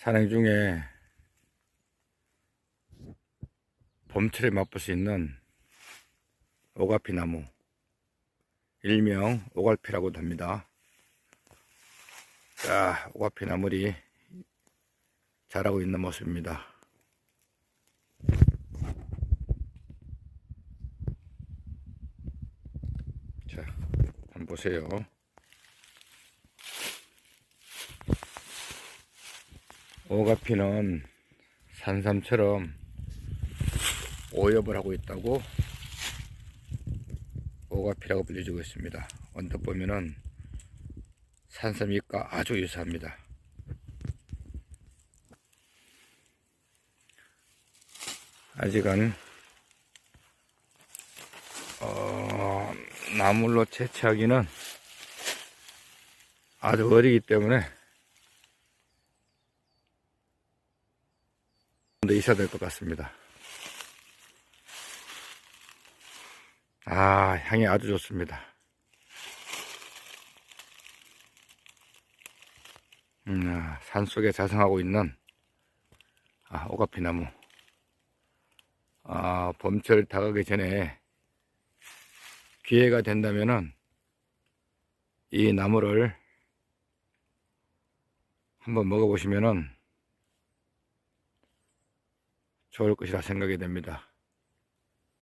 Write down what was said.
산행 중에 봄철에 맛볼 수 있는 오가피 나무 일명 오갈피라고도 합니다. 자, 오가피 나물이 자라고 있는 모습입니다. 자, 한번 보세요. 오가피는 산삼처럼 오엽을 하고 있다고 오가피라고 불려지고 있습니다. 언뜻 보면은 산삼잎과 아주 유사합니다. 아직은 어, 나물로 채취하기는 아주 어리기 때문에 더 있어야 될 것 같습니다. 아, 향이 아주 좋습니다. 음, 아, 산 속에 자생하고 있는 아, 오가피 나무. 아, 봄철 다가기 전에 기회가 된다면은 이 나무를 한번 먹어보시면은 좋을 것이라 생각이 됩니다.